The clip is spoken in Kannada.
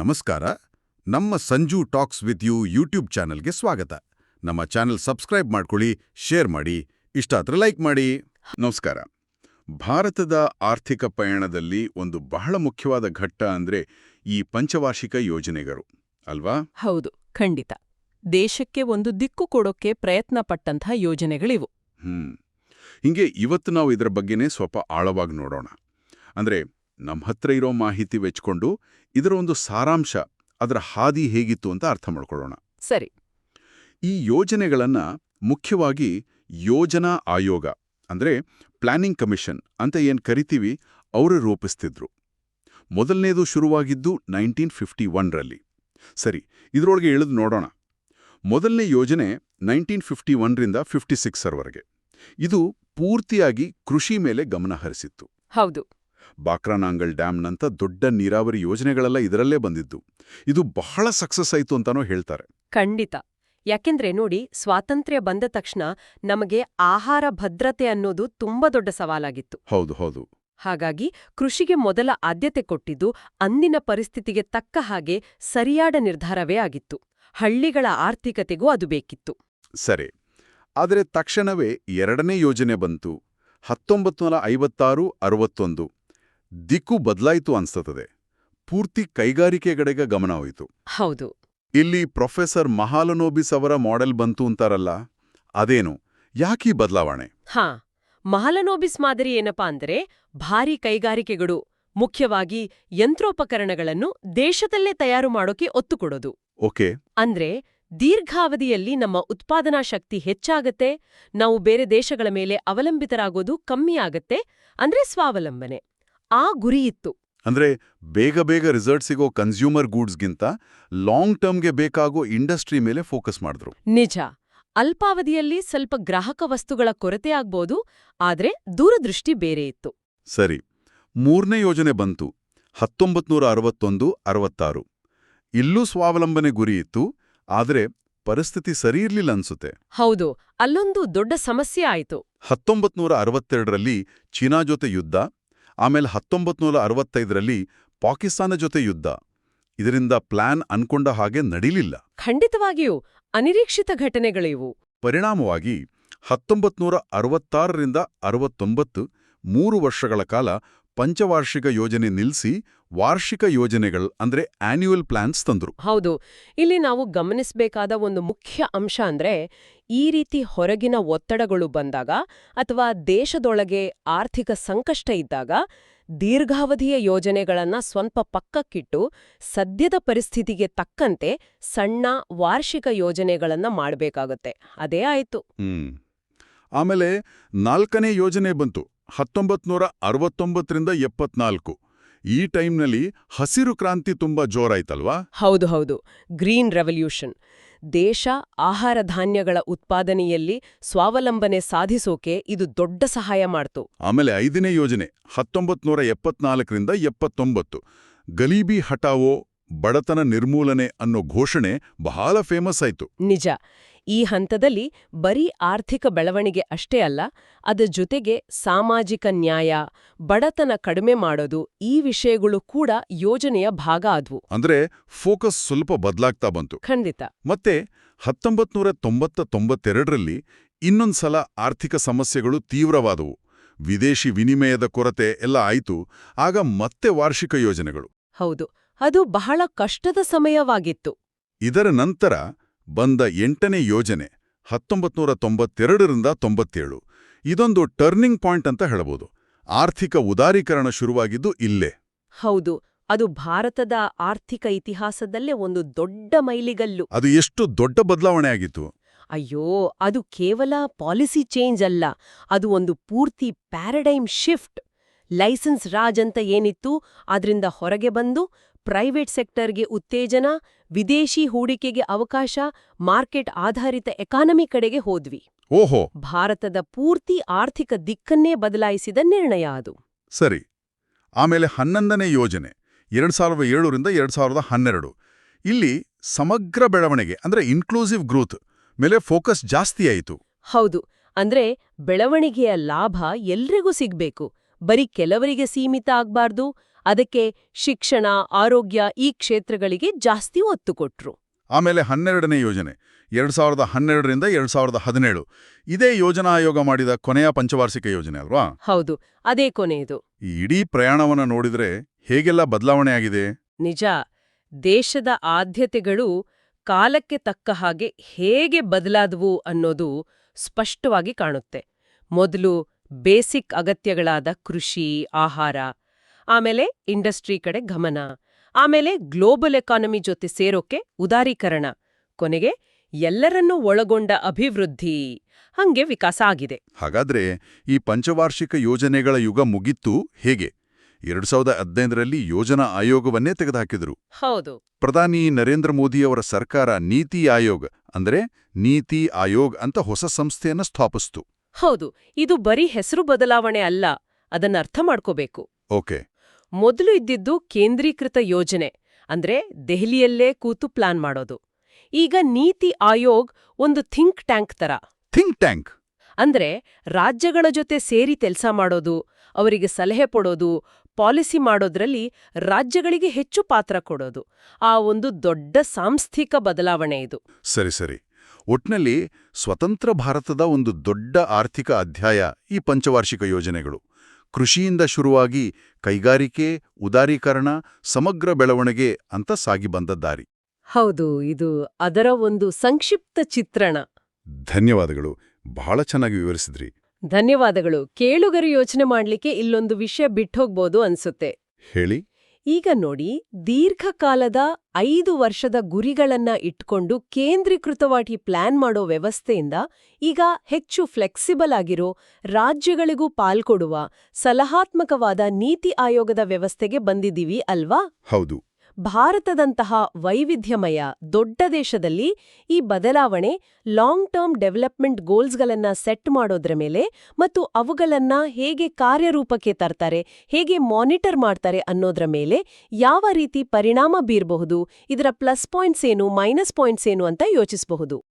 ನಮಸ್ಕಾರ. ನಮ್ಮ Sanju talks with you YouTube ಚಾನೆಲ್ಗೆ ಸ್ವಾಗತ. ನಮ್ಮ ಚಾನೆಲ್ ಸಬ್ಸ್ಕ್ರೈಬ್ ಮಾಡ್ಕೊಳ್ಳಿ ಶೇರ್ ಮಾಡಿ ಇಷ್ಟ ಆದ್ರೆ ಲೈಕ್ ಮಾಡಿ. ನಮಸ್ಕಾರ. ಭಾರತದ ಆರ್ಥಿಕ ಪಯಣದಲ್ಲಿ ಒಂದು ಬಹಳ ಮುಖ್ಯವಾದ ಘಟ್ಟ ಅಂದ್ರೆ ಈ ಪಂಚವಾರ್ಷಿಕ ಯೋಜನೆಗಳು ಅಲ್ವಾ? ಹೌದು ಖಂಡಿತ. ದೇಶಕ್ಕೆ ಒಂದು ದಿಕ್ಕು ಕೊಡೋಕೆ ಪ್ರಯತ್ನ ಪಟ್ಟಂತಹ ಯೋಜನೆಗಳಿವು. ಹ್ಮ್. ಹಿಂಗೆ ಇವತ್ತು ನಾವು ಇದರ ಬಗ್ಗೆನೇ ಸ್ವಲ್ಪ ಆಳವಾಗಿ ನೋಡೋಣ. ಅಂದ್ರೆ ನಮ್ಮ ಹತ್ರ ಇರೋ ಮಾಹಿತಿ ವೆಚ್ಕೊಂಡು ಇದರ ಒಂದು ಸಾರಾಂಶ ಅದರ ಹಾದಿ ಹೇಗಿತ್ತು ಅಂತ ಅರ್ಥ ಮಾಡ್ಕೊಳ್ಳೋಣ. ಸರಿ. ಈ ಯೋಜನೆಗಳನ್ನ ಮುಖ್ಯವಾಗಿ ಯೋಜನಾ ಆಯೋಗ ಅಂದ್ರೆ ಪ್ಲಾನಿಂಗ್ ಕಮಿಷನ್ ಅಂತ ಏನು ಕರಿತೀವಿ ಅವರು ರೂಪಿಸ್ತಿದ್ರು. ಮೊದಲನೇದು ಶುರುವಾಗಿದ್ದು ನೈನ್ಟೀನ್ ಫಿಫ್ಟಿ ಒನ್ರಲ್ಲಿ. ಸರಿ ಇದರೊಳಗೆ ಇಳಿದು ನೋಡೋಣ. ಮೊದಲನೇ ಯೋಜನೆ ನೈನ್ಟೀನ್ ಫಿಫ್ಟಿ ಒನ್ರಿಂದ ಫಿಫ್ಟಿ ಸಿಕ್ಸರ್ವರೆಗೆ ಇದು ಪೂರ್ತಿಯಾಗಿ ಕೃಷಿ ಮೇಲೆ ಗಮನ ಹರಿಸಿತ್ತು. ಹೌದು. ಬಾಕ್ರಾನಾಂಗಲ್ ಡ್ಯಾಮ್ನಂಥ ದೊಡ್ಡ ನೀರಾವರಿ ಯೋಜನೆಗಳೆಲ್ಲ ಇದರಲ್ಲೇ ಬಂದಿದ್ದು. ಇದು ಬಹಳ ಸಕ್ಸಸ್ ಆಯಿತು ಅಂತಾನೂ ಹೇಳ್ತಾರೆ. ಖಂಡಿತ. ಯಾಕೆಂದ್ರೆ ನೋಡಿ ಸ್ವಾತಂತ್ರ್ಯ ಬಂದ ತಕ್ಷಣ ನಮಗೆ ಆಹಾರ ಭದ್ರತೆ ಅನ್ನೋದು ತುಂಬಾ ದೊಡ್ಡ ಸವಾಲಾಗಿತ್ತು. ಹೌದು ಹೌದು. ಹಾಗಾಗಿ ಕೃಷಿಗೆ ಮೊದಲ ಆದ್ಯತೆ ಕೊಟ್ಟಿದ್ದು ಅಂದಿನ ಪರಿಸ್ಥಿತಿಗೆ ತಕ್ಕ ಹಾಗೆ ಸರಿಯಾದ ನಿರ್ಧಾರವೇ ಆಗಿತ್ತು. ಹಳ್ಳಿಗಳ ಆರ್ಥಿಕತೆಗೂ ಅದು ಬೇಕಿತ್ತು. ಸರಿ. ಆದರೆ ತಕ್ಷಣವೇ ಎರಡನೇ ಯೋಜನೆ ಬಂತು. ಹತ್ತೊಂಬತ್ತು ನೂರ ಐವತ್ತಾರು ಅರವತ್ತೊಂದು. ದಿಕ್ಕು ಬದಲಾಯಿತು ಅನ್ಸ್ತದೆ ಪೂರ್ತಿ ಕೈಗಾರಿಕೆಗಡೆಗೆ ಗಮನ ಹೋಯಿತು. ಹೌದು. ಇಲ್ಲಿ ಪ್ರೊಫೆಸರ್ ಮಹಾಲನೋಬಿಸ್ ಅವರ ಮಾಡೆಲ್ ಬಂತು ಅಂತಾರಲ್ಲ ಅದೇನು? ಯಾಕೀ ಬದಲಾವಣೆ? ಹಾ ಮಹಾಲನೋಬಿಸ್ ಮಾದರಿ ಏನಪ್ಪಾ ಅಂದ್ರೆ ಭಾರಿ ಕೈಗಾರಿಕೆಗಳು ಮುಖ್ಯವಾಗಿ ಯಂತ್ರೋಪಕರಣಗಳನ್ನು ದೇಶದಲ್ಲೇ ತಯಾರು ಮಾಡೋಕೆ ಒತ್ತು ಕೊಡೋದು. ಓಕೆ. ಅಂದ್ರೆ ದೀರ್ಘಾವಧಿಯಲ್ಲಿ ನಮ್ಮ ಉತ್ಪಾದನಾ ಶಕ್ತಿ ಹೆಚ್ಚಾಗತ್ತೆ ನಾವು ಬೇರೆ ದೇಶಗಳ ಮೇಲೆ ಅವಲಂಬಿತರಾಗೋದು ಕಮ್ಮಿ ಆಗತ್ತೆ ಅಂದ್ರೆ ಸ್ವಾವಲಂಬನೆ. ಆ ಗುರಿ ಇತ್ತು. ಅಂದ್ರೆ ಬೇಗ ಬೇಗ ರಿಸಲ್ಟ್ ಸಿಗೋ ಕನ್ಸ್ಯೂಮರ್ ಗೂಡ್ಸ್ಗಿಂತ ಲಾಂಗ್ ಟರ್ಮ್ಗೆ ಬೇಕಾಗೋ ಇಂಡಸ್ಟ್ರಿ ಮೇಲೆ ಫೋಕಸ್ ಮಾಡಿದ್ರು. ನಿಜ. ಅಲ್ಪಾವಧಿಯಲ್ಲಿ ಸ್ವಲ್ಪ ಗ್ರಾಹಕ ವಸ್ತುಗಳ ಕೊರತೆ ಆಗ್ಬೋದು ಆದ್ರೆ ದೂರದೃಷ್ಟಿ ಬೇರೆ ಇತ್ತು. ಸರಿ ಮೂರನೇ ಯೋಜನೆ ಬಂತು ಹತ್ತೊಂಬತ್ನೂರ ಅರವತ್ತೊಂದು ಅರವತ್ತಾರು. ಇಲ್ಲೂ ಸ್ವಾವಲಂಬನೆ ಗುರಿ ಇತ್ತು ಆದರೆ ಪರಿಸ್ಥಿತಿ ಸರಿ ಇರ್ಲಿಲ್ಲ ಅನ್ಸುತ್ತೆ. ಹೌದು ಅಲ್ಲೊಂದು ದೊಡ್ಡ ಸಮಸ್ಯೆ ಆಯ್ತು. ಹತ್ತೊಂಬತ್ನೂರ ಅರವತ್ತೆರಡರಲ್ಲಿ ಚೀನಾ ಜೊತೆ ಯುದ್ಧ ಆಮೇಲೆ ಹತ್ತೊಂಬತ್ನೂರ ಅರವತ್ತೈದರಲ್ಲಿ ಪಾಕಿಸ್ತಾನ ಜೊತೆ ಯುದ್ಧ. ಇದರಿಂದ ಪ್ಲಾನ್ ಅನ್ಕೊಂಡ ಹಾಗೆ ನಡೀಲಿಲ್ಲ. ಖಂಡಿತವಾಗಿಯೂ ಅನಿರೀಕ್ಷಿತ ಘಟನೆಗಳಿವು ಪರಿಣಾಮವಾಗಿ ಹತ್ತೊಂಬತ್ನೂರ ಅರವತ್ತಾರರಿಂದ ಅರವತ್ತೊಂಬತ್ತು ಮೂರು ವರ್ಷಗಳ ಕಾಲ ಪಂಚವಾರ್ಷಿಕ ಯೋಜನೆ ನಿಲ್ಲಿಸಿ ವಾರ್ಷಿಕ ಯೋಜನೆಗಳು ಅಂದ್ರೆ ಆನ್ಯುವಲ್ ಪ್ಲಾನ್ಸ್ ತಂದ್ರು. ಹೌದು. ಇಲ್ಲಿ ನಾವು ಗಮನಿಸಬೇಕಾದ ಒಂದು ಮುಖ್ಯ ಅಂಶ ಅಂದ್ರೆ ಈ ರೀತಿ ಹೊರಗಿನ ಒತ್ತಡಗಳು ಬಂದಾಗ ಅಥವಾ ದೇಶದೊಳಗೆ ಆರ್ಥಿಕ ಸಂಕಷ್ಟ ಇದ್ದಾಗ ದೀರ್ಘಾವಧಿಯ ಯೋಜನೆಗಳನ್ನ ಸ್ವಲ್ಪ ಪಕ್ಕಕ್ಕಿಟ್ಟು ಸದ್ಯದ ಪರಿಸ್ಥಿತಿಗೆ ತಕ್ಕಂತೆ ಸಣ್ಣ ವಾರ್ಷಿಕ ಯೋಜನೆಗಳನ್ನ ಮಾಡಬೇಕಾಗುತ್ತೆ. ಅದೇ ಆಯಿತು. ಹ್ಮ್. ಆಮೇಲೆ ನಾಲ್ಕನೇ ಯೋಜನೆ ಬಂತು. ಹತ್ತೊಂಬತ್ನೂರ ಅರವತ್ತೊಂಬತ್ತರಿಂದ ಎಪ್ಪತ್ನಾಲ್ಕು. ಈ ಟೈಮ್ನಲ್ಲಿ ಹಸಿರು ಕ್ರಾಂತಿ ತುಂಬಾ ಜೋರಾಯ್ತಲ್ವಾ? ಹೌದು ಹೌದು. Green revolution. ದೇಶ ಆಹಾರ ಧಾನ್ಯಗಳ ಉತ್ಪಾದನೆಯಲ್ಲಿ ಸ್ವಾವಲಂಬನೆ ಸಾಧಿಸೋಕೆ ಇದು ದೊಡ್ಡ ಸಹಾಯ ಮಾಡ್ತು. ಆಮೇಲೆ ಐದನೇ ಯೋಜನೆ ಹತ್ತೊಂಬತ್ನೂರ ಎಪ್ಪತ್ನಾಲ್ಕರಿಂದ ಎಪ್ಪತ್ತೊಂಬತ್ತು. ಗಲೀಬಿ ಹಟಾವೋ ಬಡತನ ನಿರ್ಮೂಲನೆ ಅನ್ನೋ ಘೋಷಣೆ ಬಹಳ ಫೇಮಸ್ ಆಯ್ತು. ನಿಜ. ಈ ಹಂತದಲ್ಲಿ ಬರೀ ಆರ್ಥಿಕ ಬೆಳವಣಿಗೆ ಅಷ್ಟೇ ಅಲ್ಲ ಅದರ ಜೊತೆಗೆ ಸಾಮಾಜಿಕ ನ್ಯಾಯ ಬಡತನ ಕಡಿಮೆ ಮಾಡೋದು ಈ ವಿಷಯಗಳು ಕೂಡ ಯೋಜನೆಯ ಭಾಗ ಆದ್ವು. ಅಂದ್ರೆ ಫೋಕಸ್ ಸ್ವಲ್ಪ ಬದಲಾಗ್ತಾ ಬಂತು. ಖಂಡಿತ. ಮತ್ತೆ ಹತ್ತೊಂಬತ್ನೂರ ತೊಂಬತ್ತ ತೊಂಬತ್ತೆರಡರಲ್ಲಿ ಇನ್ನೊಂದ್ಸಲ ಆರ್ಥಿಕ ಸಮಸ್ಯೆಗಳು ತೀವ್ರವಾದವು. ವಿದೇಶಿ ವಿನಿಮಯದ ಕೊರತೆ ಎಲ್ಲ ಆಯಿತು ಆಗ ಮತ್ತೆ ವಾರ್ಷಿಕ ಯೋಜನೆಗಳು. ಹೌದು ಅದು ಬಹಳ ಕಷ್ಟದ ಸಮಯವಾಗಿತ್ತು. ಇದರ ನಂತರ ಬಂದ ಎಂಟನೇ ಯೋಜನೆ ಹತ್ತೊಂಬತ್ನೂರ ತೊಂಬತ್ತೆರಡರಿಂದ ತೊಂಬತ್ತೇಳು. ಇದೊಂದು ಟರ್ನಿಂಗ್ ಪಾಯಿಂಟ್ ಅಂತ ಹೇಳಬಹುದು. ಆರ್ಥಿಕ ಉದಾರೀಕರಣ ಶುರುವಾಗಿದ್ದು ಇಲ್ಲೇ. ಹೌದು ಅದು ಭಾರತದ ಆರ್ಥಿಕ ಇತಿಹಾಸದಲ್ಲೇ ಒಂದು ದೊಡ್ಡ ಮೈಲಿಗಲ್ಲು. ಅದು ಎಷ್ಟು ದೊಡ್ಡ ಬದಲಾವಣೆ ಆಗಿತ್ತು. ಅಯ್ಯೋ ಅದು ಕೇವಲ ಪಾಲಿಸಿ ಚೇಂಜ್ ಅಲ್ಲ ಅದು ಒಂದು ಪೂರ್ತಿ ಪ್ಯಾರಡೈಮ್ ಶಿಫ್ಟ್. ಲೈಸೆನ್ಸ್ ರಾಜ್ ಅಂತ ಏನಿತ್ತು ಅದರಿಂದ ಹೊರಗೆ ಬಂದು ಪ್ರೈವೇಟ್ ಸೆಕ್ಟರ್ಗೆ ಉತ್ತೇಜನ ವಿದೇಶಿ ಹೂಡಿಕೆಗೆ ಅವಕಾಶ ಮಾರ್ಕೆಟ್ ಆಧಾರಿತ ಎಕಾನಮಿ ಕಡೆಗೆ ಹೋದ್ವಿ. ಓಹೋ! ಭಾರತದ ಪೂರ್ತಿ ಆರ್ಥಿಕ ದಿಕ್ಕನ್ನೇ ಬದಲಾಯಿಸಿದ ನಿರ್ಣಯ ಅದು. ಸರಿ. ಆಮೇಲೆ ಹನ್ನೊಂದನೇ ಯೋಜನೆ ಎರಡ್ ಸಾವಿರದ ಏಳರಿಂದ ಎರಡ್ ಸಾವಿರದ ಹನ್ನೆರಡು. ಇಲ್ಲಿ ಸಮಗ್ರ ಬೆಳವಣಿಗೆ ಅಂದ್ರೆ ಇನ್ಕ್ಲೂಸಿವ್ ಗ್ರೋತ್ ಮೇಲೆ ಫೋಕಸ್ ಜಾಸ್ತಿ ಆಯಿತು. ಹೌದು. ಅಂದ್ರೆ ಬೆಳವಣಿಗೆಯ ಲಾಭ ಎಲ್ರಿಗೂ ಸಿಗ್ಬೇಕು. ಬರೀ ಕೆಲವರಿಗೆ ಸೀಮಿತ ಆಗ್ಬಾರ್ದು ಅದಕ್ಕೆ ಶಿಕ್ಷಣ ಆರೋಗ್ಯ ಈ ಕ್ಷೇತ್ರಗಳಿಗೆ ಜಾಸ್ತಿ ಒತ್ತು ಕೊಟ್ರು. ಆಮೇಲೆ ಹನ್ನೆರಡನೇ ಯೋಜನೆ ಎರಡ್ ಸಾವಿರದ ಹನ್ನೆರಡರಿಂದ ಎರಡ್ ಸಾವಿರದ ಹದಿನೇಳು. ಇದೇ ಯೋಜನಾ ಆಯೋಗ ಮಾಡಿದ ಕೊನೆಯ ಪಂಚವಾರ್ಷಿಕ ಯೋಜನೆ ಅಲ್ವಾ? ಹೌದು ಅದೇ ಕೊನೆಯದು. ಈ ಇಡೀ ಪ್ರಯಾಣವನ್ನ ನೋಡಿದ್ರೆ ಹೇಗೆಲ್ಲ ಬದಲಾವಣೆ ಆಗಿದೆ? ನಿಜ ದೇಶದ ಆದ್ಯತೆಗಳು ಕಾಲಕ್ಕೆ ತಕ್ಕ ಹಾಗೆ ಹೇಗೆ ಬದಲಾದವು ಅನ್ನೋದು ಸ್ಪಷ್ಟವಾಗಿ ಕಾಣುತ್ತೆ. ಮೊದಲು ಬೇಸಿಕ್ ಅಗತ್ಯಗಳಾದ ಕೃಷಿ ಆಹಾರ ಆಮೇಲೆ ಇಂಡಸ್ಟ್ರಿ ಕಡೆ ಗಮನ. ಆಮೇಲೆ ಗ್ಲೋಬಲ್ ಎಕಾನಮಿ ಜೊತೆ ಸೇರೋಕೆ ಉದಾರೀಕರಣ. ಕೊನೆಗೆ ಎಲ್ಲರನ್ನೂ ಒಳಗೊಂಡ ಅಭಿವೃದ್ಧಿ. ಹಂಗೆ ವಿಕಾಸ ಆಗಿದೆ. ಹಾಗಾದ್ರೆ ಈ ಪಂಚವಾರ್ಷಿಕ ಯೋಜನೆಗಳ ಯುಗ ಮುಗಿತ್ತು ಹೇಗೆ? ಎರಡ್ ಸಾವಿರದ ಹದಿನೈದರಲ್ಲಿ ಯೋಜನಾ ಆಯೋಗವನ್ನೇ ತೆಗೆದುಹಾಕಿದ್ರು. ಹೌದು. ಪ್ರಧಾನಿ ನರೇಂದ್ರ ಮೋದಿಯವರ ಸರ್ಕಾರ ನೀತಿ ಆಯೋಗ ಅಂದ್ರೆ ನೀತಿ ಆಯೋಗ್ ಅಂತ ಹೊಸ ಸಂಸ್ಥೆಯನ್ನ ಸ್ಥಾಪಿಸ್ತು. ಹೌದು. ಇದು ಬರೀ ಹೆಸರು ಬದಲಾವಣೆ ಅಲ್ಲ ಅದನ್ನ ಅರ್ಥ ಮಾಡ್ಕೋಬೇಕು. ಓಕೆ. ಮೊದಲು ಇದ್ದಿದ್ದು ಕೇಂದ್ರೀಕೃತ ಯೋಜನೆ ಅಂದ್ರೆ ದೆಹಲಿಯಲ್ಲೇ ಕೂತು ಪ್ಲಾನ್ ಮಾಡೋದು. ಈಗ ನೀತಿ ಆಯೋಗ್ ಒಂದು ಥಿಂಕ್ ಟ್ಯಾಂಕ್ ತರ. Think tank? ಅಂದ್ರೆ ರಾಜ್ಯಗಳ ಜೊತೆ ಸೇರಿ ಕೆಲಸ ಮಾಡೋದು ಅವರಿಗೆ ಸಲಹೆ ಕೊಡೋದು ಪಾಲಿಸಿ ಮಾಡೋದ್ರಲ್ಲಿ ರಾಜ್ಯಗಳಿಗೆ ಹೆಚ್ಚು ಪಾತ್ರ ಕೊಡೋದು. ಆ ಒಂದು ದೊಡ್ಡ ಸಾಂಸ್ಥಿಕ ಬದಲಾವಣೆ ಇದು. ಸರಿ ಸರಿ. ಒಟ್ನಲ್ಲಿ ಸ್ವತಂತ್ರ ಭಾರತದ ಒಂದು ದೊಡ್ಡ ಆರ್ಥಿಕ ಅಧ್ಯಾಯ ಈ ಪಂಚವಾರ್ಷಿಕ ಯೋಜನೆಗಳು. ಕೃಷಿಯಿಂದ ಶುರುವಾಗಿ ಕೈಗಾರಿಕೆ ಉದಾರೀಕರಣ ಸಮಗ್ರ ಬೆಳವಣಿಗೆ ಅಂತ ಸಾಗಿ ಬಂದ ದಾರಿ. ಹೌದು ಇದು ಅದರ ಒಂದು ಸಂಕ್ಷಿಪ್ತ ಚಿತ್ರಣ. ಧನ್ಯವಾದಗಳು ಬಹಳ ಚೆನ್ನಾಗಿ ವಿವರಿಸಿದ್ರಿ. ಧನ್ಯವಾದಗಳು ಕೇಳುಗರು ಯೋಚನೆ ಮಾಡ್ಲಿಕ್ಕೆ ಇಲ್ಲೊಂದು ವಿಷಯ ಬಿಟ್ಟೋಗ್ಬೋದು ಅನ್ಸುತ್ತೆ. ಹೇಳಿ. ಈಗ ನೋಡಿ ದೀರ್ಘಕಾಲದ ಐದು ವರ್ಷದ ಗುರಿಗಳನ್ನ ಇಟ್ಕೊಂಡು ಕೇಂದ್ರೀಕೃತವಾಗಿ ಪ್ಲಾನ್ ಮಾಡೋ ವ್ಯವಸ್ಥೆಯಿಂದ ಈಗ ಹೆಚ್ಚು ಫ್ಲೆಕ್ಸಿಬಲ್ ಆಗಿರೋ ರಾಜ್ಯಗಳಿಗೂ ಪಾಲ್ಕೊಡುವ ಸಲಹಾತ್ಮಕವಾದ ನೀತಿ ಆಯೋಗದ ವ್ಯವಸ್ಥೆಗೆ ಬಂದಿದ್ದೀವಿ ಅಲ್ವಾ? ಹೌದು. ಭಾರತದಂತಹ ವೈವಿಧ್ಯಮಯ ದೊಡ್ಡ ದೇಶದಲ್ಲಿ ಈ ಬದಲಾವಣೆ ಲಾಂಗ್ ಟರ್ಮ್ ಡೆವಲಪ್ಮೆಂಟ್ ಗೋಲ್ಸ್ಗಳನ್ನ ಸೆಟ್ ಮಾಡೋದ್ರ ಮೇಲೆ ಮತ್ತು ಅವುಗಳನ್ನ ಹೇಗೆ ಕಾರ್ಯರೂಪಕ್ಕೆ ತರ್ತಾರೆ, ಹೇಗೆ ಮಾನಿಟರ್ ಮಾಡ್ತಾರೆ ಅನ್ನೋದ್ರ ಮೇಲೆ ಯಾವ ರೀತಿ ಪರಿಣಾಮ ಬೀರಬಹುದು, ಇದರ ಪ್ಲಸ್ ಪಾಯಿಂಟ್ಸ್ ಏನು, ಮೈನಸ್ ಪಾಯಿಂಟ್ಸ್ ಏನು ಅಂತ ಯೋಚಿಸಬಹುದು.